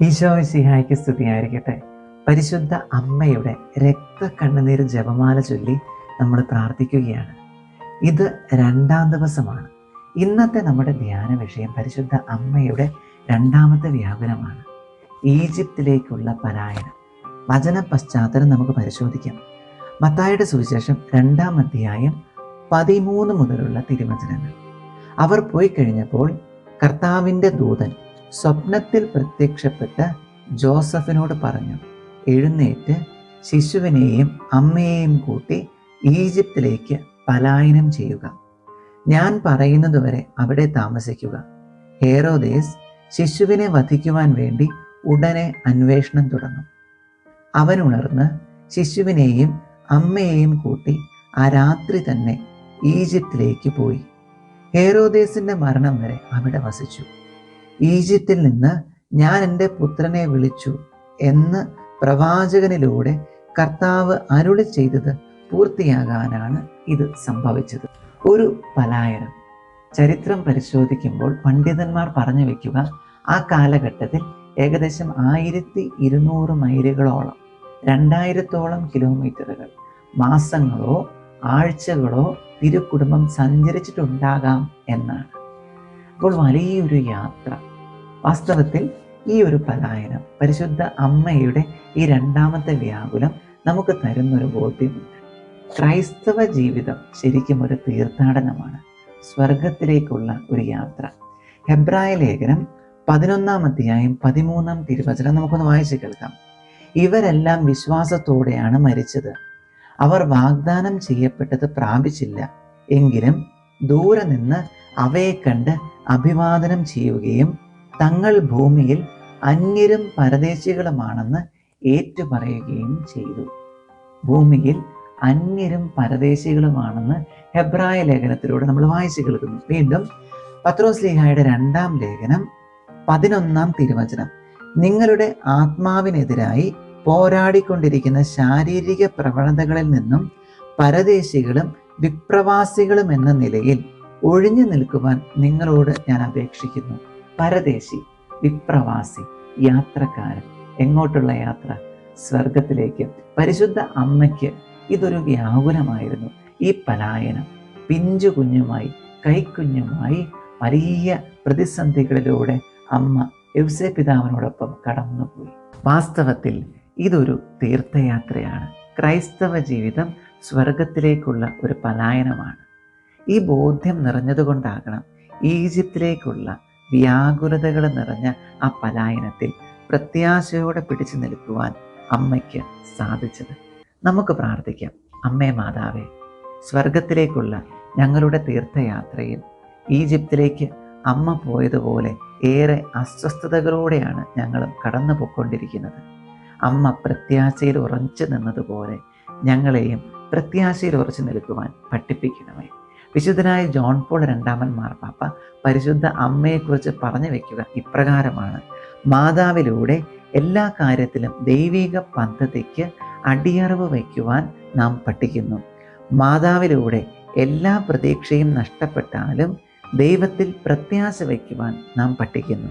ഈശോമിശിഹായ്ക്ക് സ്തുതിയായിരിക്കട്ടെ. പരിശുദ്ധ അമ്മയുടെ രക്ത കണ്ണുനീർ ജപമാല ചൊല്ലി നമ്മൾ പ്രാർത്ഥിക്കുകയാണ്. ഇത് രണ്ടാം ദിവസമാണ്. ഇന്നത്തെ നമ്മുടെ ധ്യാന വിഷയം പരിശുദ്ധ അമ്മയുടെ രണ്ടാമത്തെ വ്യാപനമാണ്. ഈജിപ്തിലേക്കുള്ള പലായനം വചന പശ്ചാത്തലം നമുക്ക് പരിശോധിക്കാം. മത്തായുടെ സുവിശേഷം രണ്ടാം അധ്യായം പതിമൂന്ന് മുതലുള്ള തിരുവചനങ്ങൾ. അവർ പോയി കഴിഞ്ഞപ്പോൾ കർത്താവിന്റെ ദൂതൻ സ്വപ്നത്തിൽ പ്രത്യക്ഷപ്പെട്ട് ജോസഫിനോട് പറഞ്ഞു എഴുന്നേറ്റ് ശിശുവിനെയും അമ്മയെയും കൂട്ടി ഈജിപ്തിലേക്ക് പലായനം ചെയ്യുക. ഞാൻ പറയുന്നതുവരെ അവിടെ താമസിക്കുക. ഹേറോദേസ് ശിശുവിനെ വധിക്കുവാൻ വേണ്ടി ഉടനെ അന്വേഷണം തുടങ്ങും. അവൻ ഉണർന്ന് ശിശുവിനെയും അമ്മയെയും കൂട്ടി ആ രാത്രി തന്നെ ഈജിപ്തിലേക്ക് പോയി. ഹേറോദേസിന്റെ മരണം വരെ അവിടെ വസിച്ചു. ഈജിപ്തിൽ നിന്ന് ഞാൻ എന്റെ പുത്രനെ വിളിച്ചു എന്ന് പ്രവാചകനിലൂടെ കർത്താവ് അരുളി ചെയ്തത് പൂർത്തിയാകാനാണ് ഇത് സംഭവിച്ചത്. ഒരു പലായനം. ചരിത്രം പരിശോധിക്കുമ്പോൾ പണ്ഡിതന്മാർ പറഞ്ഞു വെക്കുക ആ കാലഘട്ടത്തിൽ ഏകദേശം ആയിരത്തി ഇരുന്നൂറ് മൈലുകളോളം രണ്ടായിരത്തോളം കിലോമീറ്ററുകൾ മാസങ്ങളോ ആഴ്ചകളോ തിരുക്കുടുംബം സഞ്ചരിച്ചിട്ടുണ്ടാകാം എന്നാണ്. അപ്പോൾ വലിയൊരു യാത്ര. വാസ്തവത്തിൽ ഈ ഒരു പലായനം പരിശുദ്ധ അമ്മയുടെ ഈ രണ്ടാമത്തെ വ്യാകുലം നമുക്ക് തരുന്നൊരു ബോധ്യമുണ്ട്. ക്രൈസ്തവ ജീവിതം ശരിക്കും ഒരു തീർത്ഥാടനമാണ്. സ്വർഗത്തിലേക്കുള്ള ഒരു യാത്ര. ഹെബ്രായ ലേഖനം പതിനൊന്നാം അധ്യായം പതിമൂന്നാം തിരുവചനം നമുക്കൊന്ന് വായിച്ചു കേൾക്കാം. ഇവരെല്ലാം വിശ്വാസത്തോടെയാണ് മരിച്ചത്. അവർ വാഗ്ദാനം ചെയ്യപ്പെട്ടത് പ്രാപിച്ചില്ല. എങ്കിലും ദൂരെ നിന്ന് അവയെ കണ്ട് അഭിവാദനം ചെയ്യുകയും തങ്ങൾ ഭൂമിയിൽ അന്യരും പരദേശികളുമാണെന്ന് ഏറ്റുപറയുകയും ചെയ്തു. ഭൂമിയിൽ അന്യരും പരദേശികളുമാണെന്ന് ഹെബ്രായ ലേഖനത്തിലൂടെ നമ്മൾ വായിച്ചു കേൾക്കുന്നു. വീണ്ടും പത്രോസ് ലീഹായുടെ രണ്ടാം ലേഖനം പതിനൊന്നാം തിരുവചനം. നിങ്ങളുടെ ആത്മാവിനെതിരായി പോരാടിക്കൊണ്ടിരിക്കുന്ന ശാരീരിക പ്രവണതകളിൽ നിന്നും പരദേശികളും വിപ്രവാസികളും എന്ന നിലയിൽ ഒഴിഞ്ഞു നിൽക്കുവാൻ നിങ്ങളോട് ഞാൻ അപേക്ഷിക്കുന്നു. പരദേശി വിപ്രവാസി യാത്രക്കാരൻ എങ്ങോട്ടുള്ള യാത്ര? സ്വർഗത്തിലേക്ക് പരിശുദ്ധ അമ്മയ്ക്ക് ഇതൊരു വ്യാകുലമായിരുന്നു. ഈ പലായനം പിഞ്ചു കുഞ്ഞുമായി കൈക്കുഞ്ഞുമായി വലിയ പ്രതിസന്ധികളിലൂടെ അമ്മ യവ്സേ പിതാവിനോടൊപ്പം കടന്നുപോയി. വാസ്തവത്തിൽ ഇതൊരു തീർത്ഥയാത്രയാണ്. ക്രൈസ്തവ ജീവിതം സ്വർഗത്തിലേക്കുള്ള ഒരു പലായനമാണ്. ഈ ബോധ്യം നിറഞ്ഞതുകൊണ്ടാകണം ഈജിപ്തിലേക്കുള്ള വ്യാകുലതകൾ നിറഞ്ഞ ആ പലായനത്തിൽ പ്രത്യാശയോടെ പിടിച്ചു നിൽക്കുവാൻ അമ്മയ്ക്ക് സാധിച്ചത്. നമുക്ക് പ്രാർത്ഥിക്കാം. അമ്മേ മാതാവേ സ്വർഗത്തിലേക്കുള്ള ഞങ്ങളുടെ തീർത്ഥയാത്രയിൽ ഈജിപ്തിലേക്ക് അമ്മ പോയതുപോലെ ഏറെ അസ്വസ്ഥതകളോടെയാണ് ഞങ്ങളും കടന്നു പോയിക്കൊണ്ടിരിക്കുന്നത് അമ്മ പ്രത്യാശയിൽ ഉറച്ചു നിന്നതുപോലെ ഞങ്ങളെയും പ്രത്യാശയിൽ ഉറച്ചു നിൽക്കുവാൻ പഠിപ്പിക്കണമേ. വിശുദ്ധനായ ജോൺ പോൾ രണ്ടാമൻ മാർപ്പാപ്പ പരിശുദ്ധ അമ്മയെക്കുറിച്ച് പറഞ്ഞു വയ്ക്കുക ഇപ്രകാരമാണ്. മാതാവിലൂടെ എല്ലാ കാര്യത്തിലും ദൈവിക പദ്ധതിക്ക് അടിയറവ് വയ്ക്കുവാൻ നാം പഠിക്കുന്നു. മാതാവിലൂടെ എല്ലാ പ്രതീക്ഷയും നഷ്ടപ്പെട്ടാലും ദൈവത്തിൽ പ്രത്യാശ വയ്ക്കുവാൻ നാം പഠിക്കുന്നു.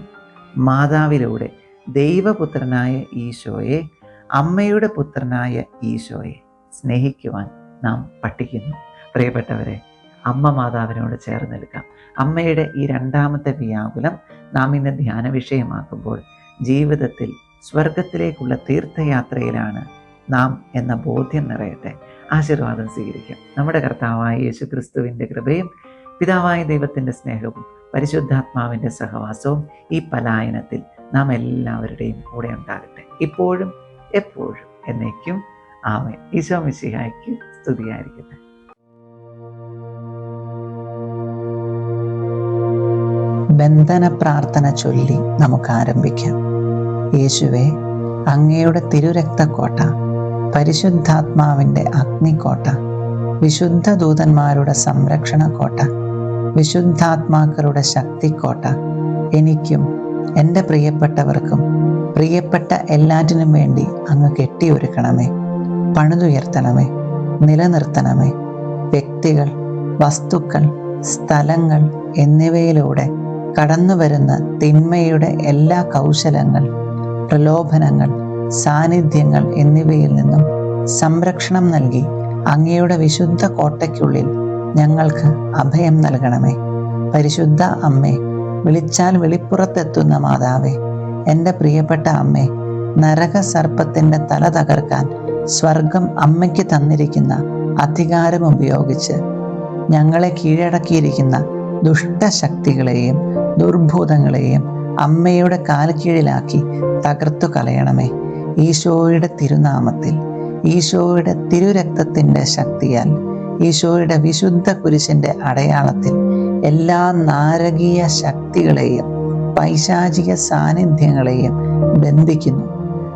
മാതാവിലൂടെ ദൈവപുത്രനായ ഈശോയെ അമ്മയുടെ പുത്രനായ ഈശോയെ സ്നേഹിക്കുവാൻ നാം പഠിക്കുന്നു. പ്രിയപ്പെട്ടവരെ അമ്മ മാതാവിനോട് ചേർന്ന് നിൽക്കാം. അമ്മയുടെ ഈ രണ്ടാമത്തെ വ്യാകുലം നാം ഇന്ന് ധ്യാന വിഷയമാക്കുമ്പോൾ ജീവിതത്തിൽ സ്വർഗത്തിലേക്കുള്ള തീർത്ഥയാത്രയിലാണ് നാം എന്ന ബോധ്യം നിറയട്ടെ. ആശീർവാദം സ്വീകരിക്കാം. നമ്മുടെ കർത്താവായ യേശു ക്രിസ്തുവിന്റെ കൃപയും പിതാവായ ദൈവത്തിന്റെ സ്നേഹവും പരിശുദ്ധാത്മാവിന്റെ സഹവാസവും ഈ പലായനത്തിൽ നാം എല്ലാവരുടെയും കൂടെ ഉണ്ടാകട്ടെ. ഇപ്പോഴും എപ്പോഴും എന്നേക്കും ആമേ ഈശോ മിശിഹായ്ക്ക് സ്തുതിയായിരിക്കട്ടെ. ബന്ധന പ്രാർത്ഥന ചൊല്ലി നമുക്ക് ആരംഭിക്കാം യേശുവെ അങ്ങയുടെ തിരുരക്തക്കോട്ട പരിശുദ്ധാത്മാവിന്റെ അഗ്നിക്കോട്ട വിശുദ്ധ ദൂതന്മാരുടെ സംരക്ഷണ സംരക്ഷണക്കോട്ട വിശുദ്ധാത്മാക്കളുടെ ശക്തിക്കോട്ട എനിക്കും എന്റെ പ്രിയപ്പെട്ടവർക്കും പ്രിയപ്പെട്ട എല്ലാറ്റിനും വേണ്ടി അങ്ങ് കെട്ടിയൊരുക്കണമേ. പണിതുയർത്തണമേ. നിലനിർത്തണമേ. വ്യക്തികൾ വസ്തുക്കൾ സ്ഥലങ്ങൾ എന്നിവയിലൂടെ കടന്നു വരുന്ന തിന്മയുടെ എല്ലാ കൗശലങ്ങൾ പ്രലോഭനങ്ങൾ സാന്നിധ്യങ്ങൾ എന്നിവയിൽ നിന്നും സംരക്ഷണം നൽകി അങ്ങയുടെ വിശുദ്ധ കോട്ടയ്ക്കുള്ളിൽ ഞങ്ങൾക്ക് അഭയം നൽകണമേ. പരിശുദ്ധ അമ്മേ വിളിച്ചാൽ വെളിപ്പുറത്തെത്തുന്ന മാതാവേ എന്റെ പ്രിയപ്പെട്ട അമ്മേ നരക സർപ്പത്തിന്റെ തല തകർക്കാൻ സ്വർഗം അമ്മയ്ക്ക് തന്നിരിക്കുന്ന അധികാരം ഉപയോഗിച്ച് ഞങ്ങളെ കീഴടക്കിയിരിക്കുന്ന ദുഷ്ടശക്തികളെയും ദുർഭൂതങ്ങളെയും അമ്മയുടെ കാൽക്കീഴിലാക്കി തകർത്തു കളയണമേ. ഈശോയുടെ തിരുനാമത്തിൽ ഈശോയുടെ തിരുരക്തത്തിന്റെ ശക്തിയാൽ ഈശോയുടെ വിശുദ്ധ കുരിശിന്റെ അടയാളത്തിൽ എല്ലാ നാരകീയ ശക്തികളെയും പൈശാചിക സാന്നിധ്യങ്ങളെയും ബന്ധിക്കുന്നു.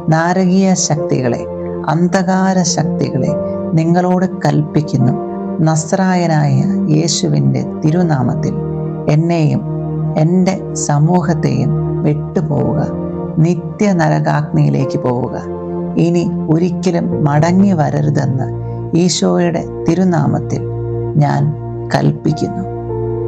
നാരകീയ ശക്തികളെ അന്ധകാര ശക്തികളെ നിങ്ങളോട് കൽപ്പിക്കുന്നു. നസ്രായനായ യേശുവിന്റെ തിരുനാമത്തിൽ എന്നെയും എന്റെ സമൂഹത്തെയും വിട്ടുപോവുക. നിത്യ നരകാഗ്നിയിലേക്ക് പോവുക. ഇനി ഒരിക്കലും മടങ്ങി വരരുതെന്ന് ഈശോയുടെ തിരുനാമത്തിൽ ഞാൻ കൽപ്പിക്കുന്നു.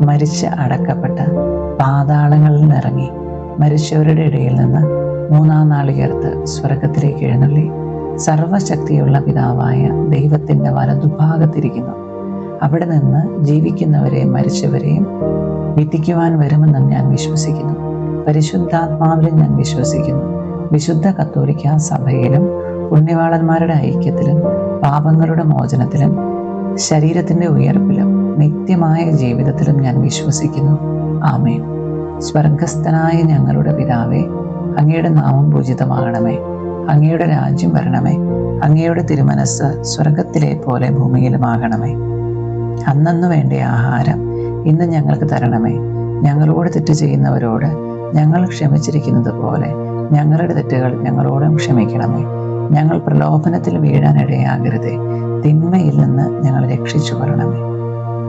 മരിച്ച് അടക്കപ്പെട്ട് പാതാളങ്ങളിൽ നിറങ്ങി മരിച്ചവരുടെ ഇടയിൽ നിന്ന് മൂന്നാം നാളികേർത്ത് സ്വർഗത്തിലേക്ക് എഴുന്നള്ളി. സർവശക്തിയുള്ള പിതാവായ ദൈവത്തിന്റെ വലതുഭാഗത്തിരിക്കുന്നു. അവിടെ നിന്ന് ജീവിക്കുന്നവരെയും മരിച്ചവരെയും വിധിക്കുവാൻ വരുമെന്നും ഞാൻ വിശ്വസിക്കുന്നു. പരിശുദ്ധാത്മാവിലും ഞാൻ വിശ്വസിക്കുന്നു. വിശുദ്ധ കത്തോലിക്ക സഭയിലും പുണ്യവാളന്മാരുടെ ഐക്യത്തിലും പാപങ്ങളുടെ മോചനത്തിലും ശരീരത്തിന്റെ ഉയർപ്പിലും നിത്യമായ ജീവിതത്തിലും ഞാൻ വിശ്വസിക്കുന്നു. ആമേ സ്വർഗസ്ഥനായ ഞങ്ങളുടെ പിതാവേ അങ്ങയുടെ നാമം പൂജിതമാകണമേ. അങ്ങയുടെ രാജ്യം വരണമേ. അങ്ങയുടെ തിരുമനസ് സ്വർഗത്തിലെ പോലെ ഭൂമിയിലുമാകണമേ. അന്നു വേണ്ട ആഹാരം ഇന്ന് ഞങ്ങൾക്ക് തരണമേ. ഞങ്ങളോട് തെറ്റ് ചെയ്യുന്നവരോട് ഞങ്ങൾ ക്ഷമിച്ചിരിക്കുന്നത് പോലെ ഞങ്ങളുടെ തെറ്റുകൾ ഞങ്ങളോടും ക്ഷമിക്കണമേ. ഞങ്ങൾ പ്രലോഭനത്തിൽ വീഴാനിടയാകരുതേ. തിന്മയിൽ നിന്ന് ഞങ്ങൾ രക്ഷിച്ചു കൊള്ളണമേ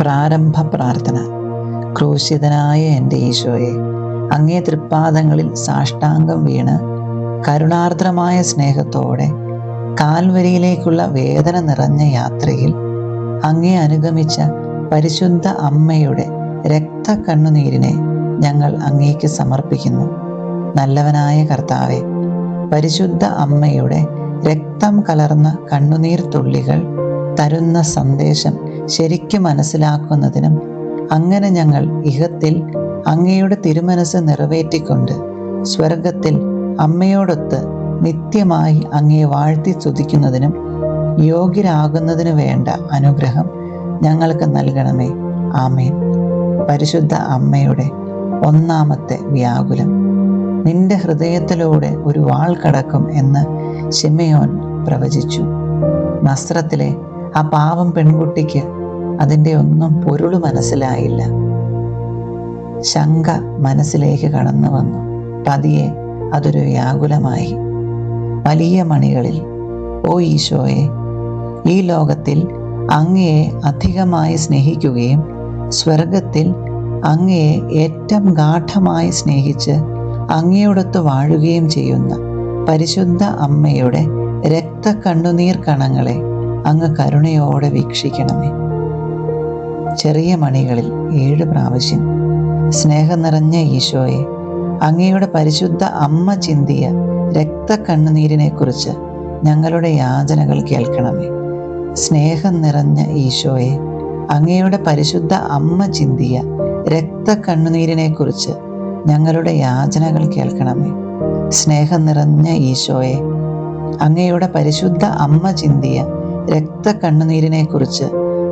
പ്രാരംഭ പ്രാർത്ഥന. ക്രൂശിതനായ എന്റെ ഈശോയെ അങ്ങേ തൃപ്പാദങ്ങളിൽ സാഷ്ടാംഗം വീണ് കരുണാർദ്രമായ സ്നേഹത്തോടെ കാൽവരിയിലേക്കുള്ള വേദന നിറഞ്ഞ യാത്രയിൽ അങ്ങേ അനുഗമിച്ച പരിശുദ്ധ അമ്മയുടെ രക്ത കണ്ണുനീരിനെ ഞങ്ങൾ അങ്ങേക്ക് സമർപ്പിക്കുന്നു. നല്ലവനായ കർത്താവെ പരിശുദ്ധ അമ്മയുടെ രക്തം കലർന്ന കണ്ണുനീർ തുള്ളികൾ തരുന്ന സന്ദേശം ശരിക്കും മനസ്സിലാക്കുന്നതിനും അങ്ങനെ ഞങ്ങൾ ഇഹത്തിൽ അങ്ങയുടെ തിരുമനസ് നിറവേറ്റിക്കൊണ്ട് സ്വർഗത്തിൽ അമ്മയോടൊത്ത് നിത്യമായി അങ്ങയെ വാഴ്ത്തി സ്തുതിക്കുന്നതിനും യോഗ്യരാകുന്നതിനു വേണ്ട അനുഗ്രഹം ഞങ്ങൾക്ക് നൽകണമേ. ആമേൻ. പരിശുദ്ധ അമ്മയുടെ ഒന്നാമത്തെ വ്യാകുലം. നിന്റെ ഹൃദയത്തിലൂടെ ഒരു വാൾ കടക്കും എന്ന് ഷിമയോൻ പ്രവചിച്ചു. നസ്രത്തിലെ ആ പാവം പെൺകുട്ടിക്ക് അതിന്റെ ഒന്നും പൊരുൾ മനസ്സിലായില്ല. ശങ്ക മനസ്സിലേക്ക് കടന്നു വന്നു. പതിയെ അതൊരു വ്യാകുലമായി. വലിയ മണികളിൽ ഓ ഈശോയെ ഈ ലോകത്തിൽ അങ്ങയെ അധികമായി സ്നേഹിക്കുകയും സ്വർഗത്തിൽ അങ്ങയെ ഏറ്റവും ഗാഠമായി സ്നേഹിച്ച് അങ്ങയോടൊത്ത് വാഴുകയും ചെയ്യുന്ന പരിശുദ്ധ അമ്മയുടെ രക്തക്കണ്ണുനീർ കണങ്ങളെ അങ്ങ് കരുണയോടെ വീക്ഷിക്കണമേ. ചെറിയ മണികളിൽ ഏഴ് പ്രാവശ്യം സ്നേഹം നിറഞ്ഞ ഈശോയെ അങ്ങയുടെ പരിശുദ്ധ അമ്മ ചിന്തിയ രക്തക്കണ്ണുനീരിനെക്കുറിച്ച് ഞങ്ങളുടെ യാചനകൾ കേൾക്കണമേ. സ്നേഹം നിറഞ്ഞ ഈശോയെ അങ്ങയുടെ പരിശുദ്ധ അമ്മ ചിന്തിയ രക്തക്കണ്ണുനീരിനെക്കുറിച്ച് ഞങ്ങളുടെ യാചനകൾ കേൾക്കണമേ. സ്നേഹം നിറഞ്ഞ ഈശോയെ അങ്ങയുടെ പരിശുദ്ധ അമ്മ ചിന്തിയ രക്തക്കണ്ണുനീരിനെക്കുറിച്ച് കുറിച്ച്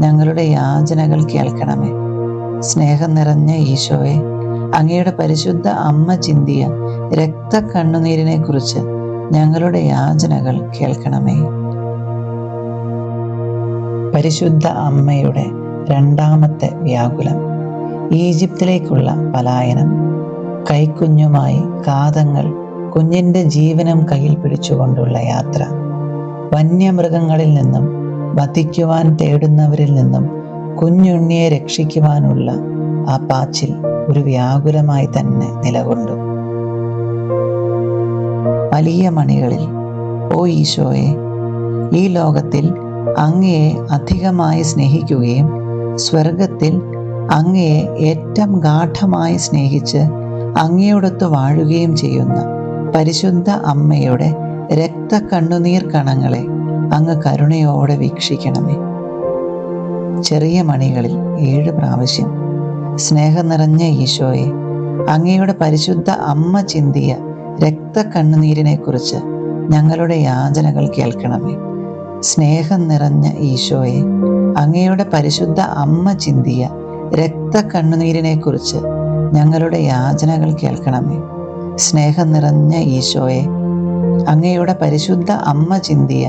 ഞങ്ങളുടെ യാചനകൾ കേൾക്കണമേ. സ്നേഹം നിറഞ്ഞ ഈശോയെ അങ്ങയുടെ പരിശുദ്ധ അമ്മ ചിന്തിയ രക്ത കണ്ണുനീരിനെ കുറിച്ച് ഞങ്ങളുടെ യാചനകൾ കേൾക്കണമേ. പരിശുദ്ധ അമ്മയുടെ രണ്ടാമത്തെ വ്യാകുലം ഈജിപ്തിലേക്കുള്ള പലായനം. കൈക്കുഞ്ഞുമായി കാതങ്ങൾ കുഞ്ഞിന്റെ ജീവനം കയ്യിൽ പിടിച്ചുകൊണ്ടുള്ള യാത്ര. വന്യമൃഗങ്ങളിൽ നിന്നും വധിക്കുവാൻ തേടുന്നവരിൽ നിന്നും കുഞ്ഞുണ്ണിയെ രക്ഷിക്കുവാനുള്ള ആ പാച്ചിൽ ഒരു വ്യാകുലമായി തന്നെ നിലകൊണ്ടു. വലിയ മണികളിൽ ഓ ഈശോയെ ഈ ലോകത്തിൽ അങ്ങയെ അധികമായി സ്നേഹിക്കുകയും സ്വർഗത്തിൽ അങ്ങയെ ഏറ്റവും ഗാഠമായി സ്നേഹിച്ച് അങ്ങയോടൊത്ത് വാഴുകയും ചെയ്യുന്ന പരിശുദ്ധ അമ്മയുടെ രക്തക്കണ്ണുനീർ കണങ്ങളെ അങ്ങ് കരുണയോടെ വീക്ഷിക്കണമേ. ചെറിയ മണികളിൽ ഏഴ് പ്രാവശ്യം സ്നേഹം നിറഞ്ഞ ഈശോയെ അങ്ങയുടെ പരിശുദ്ധ അമ്മ ചിന്തിയ രക്തക്കണ്ണുനീരിനെ കുറിച്ച് ഞങ്ങളുടെ യാചനകൾ കേൾക്കണമേ. സ്നേഹം നിറഞ്ഞ ഈശോയെ അങ്ങയുടെ പരിശുദ്ധ അമ്മ ചിന്തിയ രക്തക്കണ്ണുനീരിനെ കുറിച്ച് ഞങ്ങളുടെ യാചനകൾ കേൾക്കണമേ. സ്നേഹം നിറഞ്ഞ ഈശോയെ അങ്ങയുടെ പരിശുദ്ധ അമ്മ ചിന്തിയ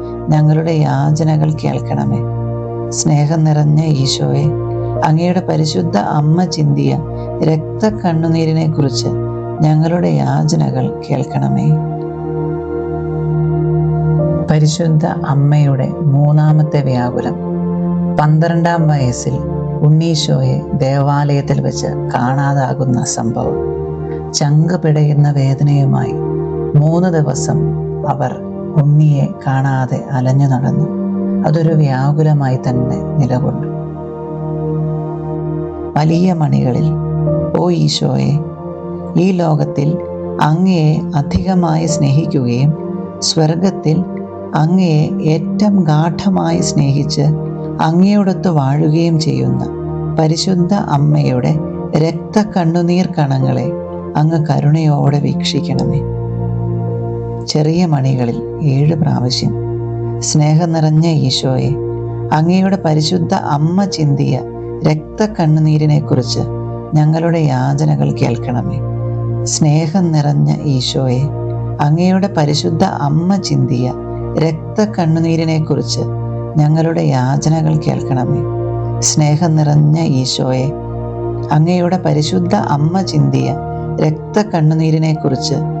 ഞങ്ങളുടെ യാചനകൾ കേൾക്കണമേ. സ്നേഹം നിറഞ്ഞ ഈശോയെ അങ്ങയുടെ പരിശുദ്ധ അമ്മ ചിന്തിയ രക്ത കണ്ണുനീരിനെ കുറിച്ച് ഞങ്ങളുടെ യാചനകൾ കേൾക്കണമേ. പരിശുദ്ധ അമ്മയുടെ മൂന്നാമത്തെ വ്യാകുലം. പന്ത്രണ്ടാം വയസ്സിൽ ഉണ്ണീശോയെ ദേവാലയത്തിൽ വെച്ച് കാണാതാകുന്ന സംഭവം. ചങ്ക് പിടയുന്ന വേദനയുമായി മൂന്ന് ദിവസം അവർ ഉണ്ണിയെ കാണാതെ അലഞ്ഞു നടന്നു. അതൊരു വ്യാകുലമായി തന്നെ നിലകൊണ്ടു. വലിയ മണികളിൽ ഓ ഈശോയെ ഈ ലോകത്തിൽ അങ്ങയെ അധികമായി സ്നേഹിക്കുകയും സ്വർഗത്തിൽ അങ്ങയെ ഏറ്റവും ഗാഠമായി സ്നേഹിച്ച് അങ്ങയോടൊത്ത് വാഴുകയും ചെയ്യുന്ന പരിശുദ്ധ അമ്മയുടെ രക്തക്കണ്ണുനീർ കണങ്ങളെ അങ്ങ് കരുണയോടെ വീക്ഷിക്കണമേ. ചെറിയ മണികളിൽ ഏഴ് പ്രാവശ്യം. സ്നേഹം നിറഞ്ഞ ഈശോയെ അങ്ങയുടെ പരിശുദ്ധ അമ്മ ചിന്തിയ രക്തക്കണ്ണുനീരിനെ കുറിച്ച് ഞങ്ങളുടെ യാചനകൾ കേൾക്കണമേ. സ്നേഹം നിറഞ്ഞ ഈശോയെ അങ്ങയുടെ പരിശുദ്ധ അമ്മ ചിന്തിയ രക്തക്കണ്ണുനീരിനെ കുറിച്ച് ഞങ്ങളുടെ യാചനകൾ കേൾക്കണമേ. സ്നേഹം നിറഞ്ഞ ഈശോയെ അങ്ങയുടെ പരിശുദ്ധ അമ്മ ചിന്തിയ രക്തക്കണ്ണുനീരിനെ കുറിച്ച്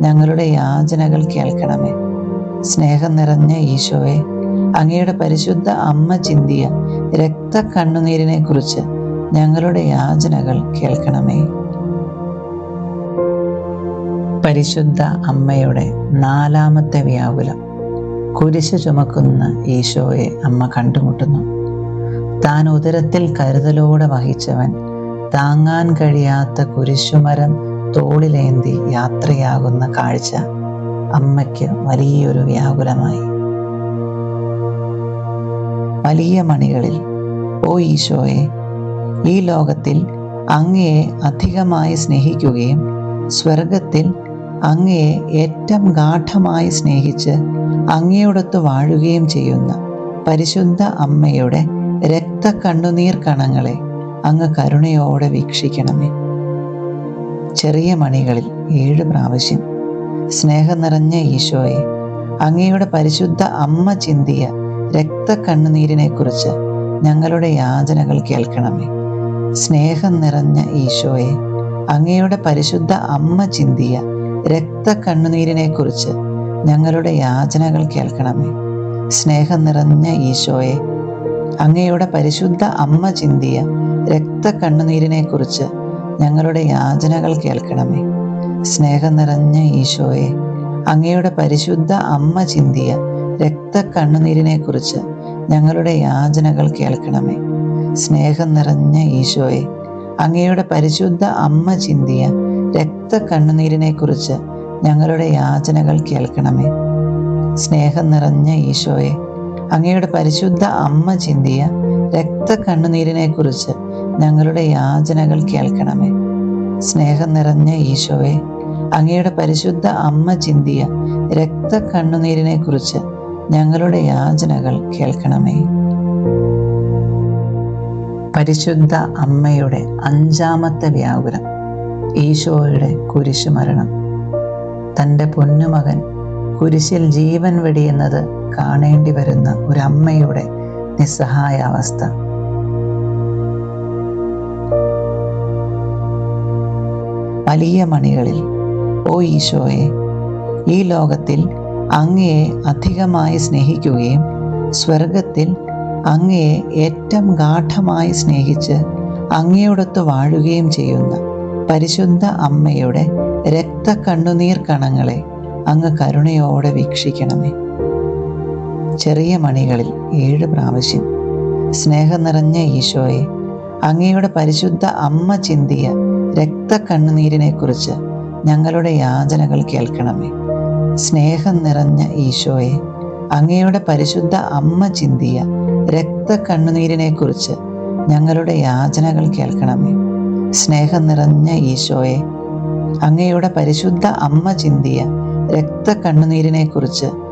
ഞങ്ങളുടെ യാചനകൾ കേൾക്കണമേ. സ്നേഹം നിറഞ്ഞ ഈശോയെ അങ്ങയുടെ പരിശുദ്ധ അമ്മ ചിന്തിയ രക്ത കണ്ണുനീരിനെ കുറിച്ച് ഞങ്ങളുടെ യാചനകൾ കേൾക്കണമേ. പരിശുദ്ധ അമ്മയുടെ നാലാമത്തെ വ്യാകുലം. കുരിശ് ചുമക്കുന്ന ഈശോയെ അമ്മ കണ്ടുമുട്ടുന്നു. താൻ ഉദരത്തിൽ കരുതലോടെ വഹിച്ചവൻ താങ്ങാൻ കഴിയാത്ത കുരിശുമരം തോളിലേന്തി യാത്രയാകുന്ന കാഴ്ച അമ്മയ്ക്ക് വലിയൊരു വ്യാകുലമായി. വലിയ മണികളിൽ ഓ ഈശോയെ ഈ ലോകത്തിൽ അങ്ങയെ അധികമായി സ്നേഹിക്കുകയും സ്വർഗത്തിൽ അങ്ങയെ ഏറ്റവും ഗാഠമായി സ്നേഹിച്ച് അങ്ങയോടൊത്ത് വാഴുകയും ചെയ്യുന്ന പരിശുദ്ധ അമ്മയുടെ രക്തക്കണ്ണുനീർ കണങ്ങളെ അങ്ങ് കരുണയോടെ വീക്ഷിക്കണമേ. ചെറിയ മണികളിൽ ഏഴ് പ്രാവശ്യം സ്നേഹം നിറഞ്ഞ ഈശോയെ അങ്ങയുടെ പരിശുദ്ധ അമ്മ ചിന്തിയ രക്തക്കണ്ണുനീരിനെ കുറിച്ച് ഞങ്ങളുടെ യാചനകൾ കേൾക്കണമേ. സ്നേഹം നിറഞ്ഞ ഈശോയെ അങ്ങയുടെ പരിശുദ്ധ അമ്മ ചിന്തിയ രക്തക്കണ്ണുനീരിനെ കുറിച്ച് ഞങ്ങളുടെ യാചനകൾ കേൾക്കണമേ. സ്നേഹം നിറഞ്ഞ ഈശോയെ അങ്ങയുടെ പരിശുദ്ധ അമ്മ ചിന്തിയ രക്തക്കണ്ണുനീരിനെ കുറിച്ച് ഞങ്ങളുടെ യാചനകൾ കേൾക്കണമേ. സ്നേഹം നിറഞ്ഞ ഈശോയെ അങ്ങയുടെ പരിശുദ്ധ അമ്മ ചിന്തിയ രക്തക്കണ്ണുനീരിനെ കുറിച്ച് ഞങ്ങളുടെ യാചനകൾ കേൾക്കണമേ. സ്നേഹം നിറഞ്ഞ ഈശോയെ അങ്ങയുടെ പരിശുദ്ധ അമ്മ ചിന്തിയ രക്തക്കണ്ണുനീരിനെ കുറിച്ച് ഞങ്ങളുടെ യാചനകൾ കേൾക്കണമേ. സ്നേഹം നിറഞ്ഞ ഈശോയെ അങ്ങയുടെ പരിശുദ്ധ അമ്മ ചിന്തിയ രക്തക്കണ്ണുനീരിനെ കുറിച്ച് ഞങ്ങളുടെ യാചനകൾ കേൾക്കണമേ. സ്നേഹം നിറഞ്ഞ ഈശോയെ അങ്ങയുടെ പരിശുദ്ധ അമ്മ ചിന്തിയ രക്തക്കണ്ണുനീരിനെ കുറിച്ച് ഞങ്ങളുടെ യാചനകൾ കേൾക്കണമേ. പരിശുദ്ധ അമ്മയുടെ അഞ്ചാമത്തെ വ്യാകുലം ഈശോയുടെ കുരിശുമരണം. തന്റെ പൊന്നുമകൻ കുരിശിൽ ജീവൻ വെടിയുന്നത് കാണേണ്ടി വരുന്ന ഒരമ്മയുടെ നിസ്സഹായാവസ്ഥ. വലിയ മണികളിൽ ഓ ഈശോയെ ഈ ലോകത്തിൽ അങ്ങയെ അധികമായി സ്നേഹിക്കുകയും സ്വർഗത്തിൽ അങ്ങയെ ഏറ്റവും ഗാഠമായി സ്നേഹിച്ച് അങ്ങയോടൊത്ത് വാഴുകയും ചെയ്യുന്ന പരിശുദ്ധ അമ്മയുടെ രക്തക്കണ്ണുനീർ കണങ്ങളെ അങ്ങ് കരുണയോടെ വീക്ഷിക്കണമേ. ചെറിയ മണികളിൽ ഏഴ് പ്രാവശ്യം സ്നേഹം നിറഞ്ഞ ഈശോയെ അങ്ങയുടെ പരിശുദ്ധ അമ്മ ചിന്തിയ രക്തക്കണ്ണുനീരിനെക്കുറിച്ച് ഞങ്ങളുടെ യാചനകൾ കേൾക്കണമേ. സ്നേഹം നിറഞ്ഞ ഈശോയെ അങ്ങയുടെ പരിശുദ്ധ അമ്മ ചിന്തിയ രക്തക്കണ്ണുനീരിനെക്കുറിച്ച് ഞങ്ങളുടെ യാചനകൾ കേൾക്കണമേ. സ്നേഹം നിറഞ്ഞ ഈശോയെ അങ്ങയുടെ പരിശുദ്ധ അമ്മ ചിന്തിയ രക്തക്കണ്ണുനീരിനെക്കുറിച്ച് കുറിച്ച്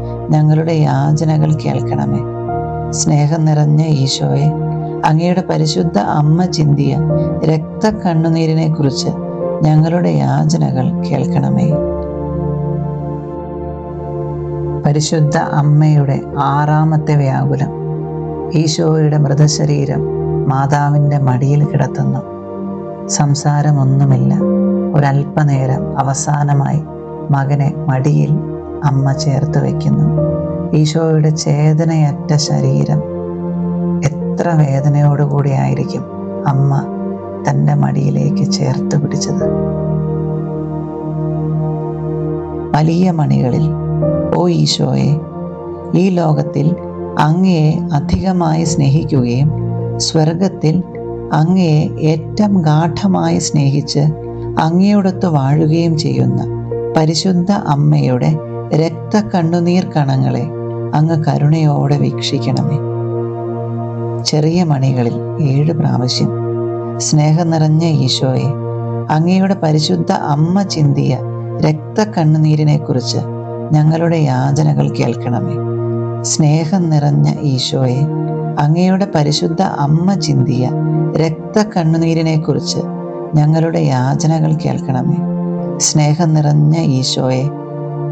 ഞങ്ങളുടെ യാചനകൾ കേൾക്കണമേ. സ്നേഹം നിറഞ്ഞ ഈശോയെ അങ്ങയുടെ പരിശുദ്ധ അമ്മ ചിന്തിയ രക്ത കണ്ണുനീരിനെ കുറിച്ച് ഞങ്ങളുടെ യാചനകൾ കേൾക്കണമേ. പരിശുദ്ധ അമ്മയുടെ ആറാമത്തെ വ്യാകുലം. ഈശോയുടെ മൃതശരീരം മാതാവിന്റെ മടിയിൽ കിടത്തുന്നു. സംസാരമൊന്നുമില്ല. ഒരല്പനേരം അവസാനമായി മകനെ മടിയിൽ അമ്മ ചേർത്ത് വയ്ക്കുന്നു ഈശോയുടെ ചേതനയറ്റ ശരീരം എത്ര വേദനയോടുകൂടിയായിരിക്കും അമ്മ തന്റെ മടിയിലേക്ക് ചേർത്ത് പിടിച്ചത്. വലിയ മണികളിൽ ഓ ഈശോയെ ഈ ലോകത്തിൽ അങ്ങയെ അധികമായി സ്നേഹിക്കുകയും സ്വർഗത്തിൽ അങ്ങയെ ഏറ്റവും ഗാഠമായി സ്നേഹിച്ച് അങ്ങയോടൊത്ത് വാഴുകയും ചെയ്യുന്ന പരിശുദ്ധ അമ്മയുടെ രക്തക്കണ്ണുനീർ കണങ്ങളെ അങ്ങ് കരുണയോടെ വീക്ഷിക്കണമേ. ചെറിയ മണികളിൽ ഏഴ് പ്രാവശ്യം സ്നേഹം നിറഞ്ഞ ഈശോയെ അങ്ങയുടെ പരിശുദ്ധ അമ്മ ചിന്തിയ രക്തക്കണ്ണുനീരിനെ കുറിച്ച് ഞങ്ങളുടെ യാചനകൾ കേൾക്കണമേ. സ്നേഹം നിറഞ്ഞ ഈശോയെ അങ്ങയുടെ പരിശുദ്ധ അമ്മ ചിന്തിയ രക്തക്കണ്ണുനീരിനെ കുറിച്ച് ഞങ്ങളുടെ യാചനകൾ കേൾക്കണമേ. സ്നേഹം നിറഞ്ഞ ഈശോയെ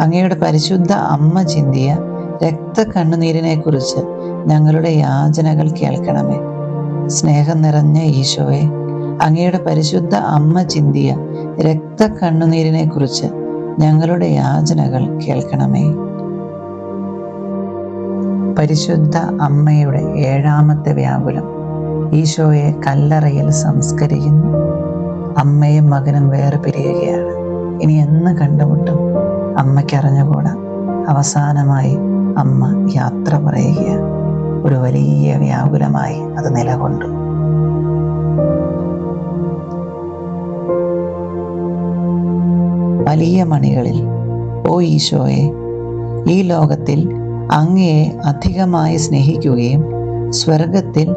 അങ്ങയുടെ പരിശുദ്ധ അമ്മ ചിന്തിയ രക്തക്കണ്ണുനീരിനെ കുറിച്ച് ഞങ്ങളുടെ യാചനകൾ കേൾക്കണമേ. സ്നേഹം നിറഞ്ഞ ഈശോയെ അങ്ങയുടെ പരിശുദ്ധ അമ്മ ചിന്തിയ രക്തക്കണ്ണുനീരിനെ കുറിച്ച് ഞങ്ങളുടെ യാചനകൾ കേൾക്കണമേ. പരിശുദ്ധ അമ്മയുടെ ഏഴാമത്തെ വ്യാകുലം ഈശോയെ കല്ലറയിൽ സംസ്കരിക്കുന്നു. അമ്മയും മകനും വേറെ പിരിയുകയാണ് ഇനി എന്ന് കണ്ടുമുട്ടും. അമ്മയ്ക്ക് അറിഞ്ഞുകൂടാ അവസാനമായി അമ്മ യാത്ര പറയുകയാണ്. ഒരു വലിയ വ്യാകുലമായി അത് നിലകൊണ്ടു. വലിയ മണികളിൽ ഓ ഈശോയെ ഈ ലോകത്തിൽ അങ്ങയെ അധികമായി സ്നേഹിക്കുകയും സ്വർഗത്തിൽ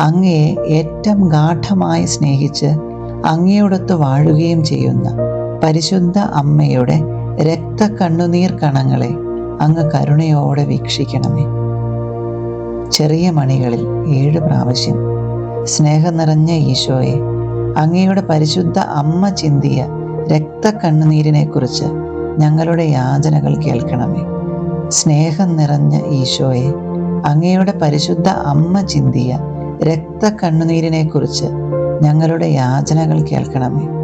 അങ്ങയെ ഏറ്റവും ഗാഠമായി സ്നേഹിച്ച് അങ്ങയോടൊത്ത് വാഴുകയും ചെയ്യുന്ന പരിശുദ്ധ അമ്മയുടെ രക്ത കണ്ണുനീർ കണങ്ങളെ അങ്ങ് കരുണയോടെ വീക്ഷിക്കണമേ. ചെറിയ മണികളിൽ ഏഴ് പ്രാവശ്യം സ്നേഹം നിറഞ്ഞ ഈശോയെ അങ്ങയുടെ പരിശുദ്ധ അമ്മ ചിന്തിയ രക്തക്കണ്ണുനീരിനെ കുറിച്ച് ഞങ്ങളുടെ യാചനകൾ കേൾക്കണമേ. സ്നേഹം നിറഞ്ഞ ഈശോയെ അങ്ങയുടെ പരിശുദ്ധ അമ്മ ചിന്തിയ രക്തക്കണ്ണുനീരിനെ കുറിച്ച് ഞങ്ങളുടെ യാചനകൾ കേൾക്കണമേ.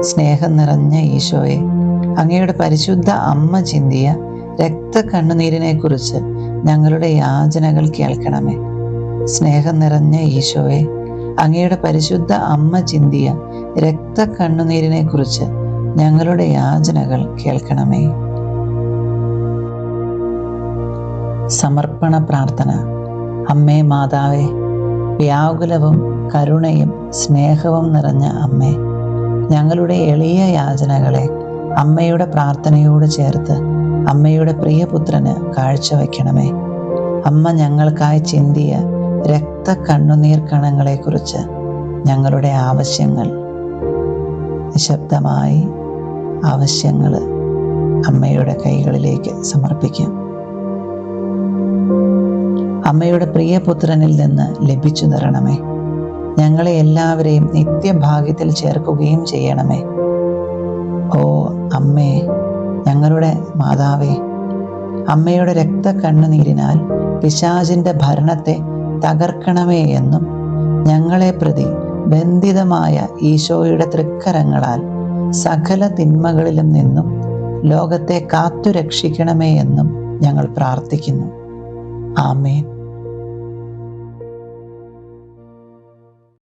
സ്നേഹം നിറഞ്ഞ ഈശോയെ. അങ്ങയുടെ പരിശുദ്ധ അമ്മ ചിന്തിയ രക്തക്കണ്ണുനീരിനെ കുറിച്ച് ഞങ്ങളുടെ യാചനകൾ കേൾക്കണമേ. സ്നേഹം നിറഞ്ഞ ഈശോയെ അങ്ങയുടെ പരിശുദ്ധ അമ്മ ചിന്തിയ രക്തക്കണ്ണുനീരിനെ കുറിച്ച് ഞങ്ങളുടെ യാചനകൾ കേൾക്കണമേ. സമർപ്പണ പ്രാർത്ഥന. അമ്മേ മാതാവേ വ്യാകുലവും കരുണയും സ്നേഹവും നിറഞ്ഞ അമ്മേ ഞങ്ങളുടെ എളിയ യാചനകളെ അമ്മയുടെ പ്രാർത്ഥനയോട് ചേർത്ത് അമ്മയുടെ പ്രിയപുത്രന് കാഴ്ചവെക്കണമേ. അമ്മ ഞങ്ങൾക്കായി ചിന്തിയ രക്ത കണ്ണുനീർ കണങ്ങളെക്കുറിച്ച് ഞങ്ങളുടെ ആവശ്യങ്ങൾ നിശബ്ദമായി ആവശ്യങ്ങൾ അമ്മയുടെ കൈകളിലേക്ക് സമർപ്പിക്കാം. അമ്മയുടെ പ്രിയപുത്രനിൽ നിന്ന് ലഭിച്ചു തരണമേ. ഞങ്ങളെ എല്ലാവരെയും നിത്യഭാഗ്യത്തിൽ ചേർക്കുകയും ചെയ്യണമേ. ഓ അമ്മേ ഞങ്ങളുടെ മാതാവേ അമ്മയുടെ രക്തക്കണ്ണുനീരിനാൽ പിശാചിന്റെ ഭരണത്തെ തകർക്കണമേ എന്നും ഞങ്ങളെ പ്രതി ബന്ധിതമായ ഈശോയുടെ തൃക്കരങ്ങളാൽ സകല തിന്മകളിലും നിന്നും ലോകത്തെ കാത്തുരക്ഷിക്കണമേ എന്നും ഞങ്ങൾ പ്രാർത്ഥിക്കുന്നു. ആമേൻ.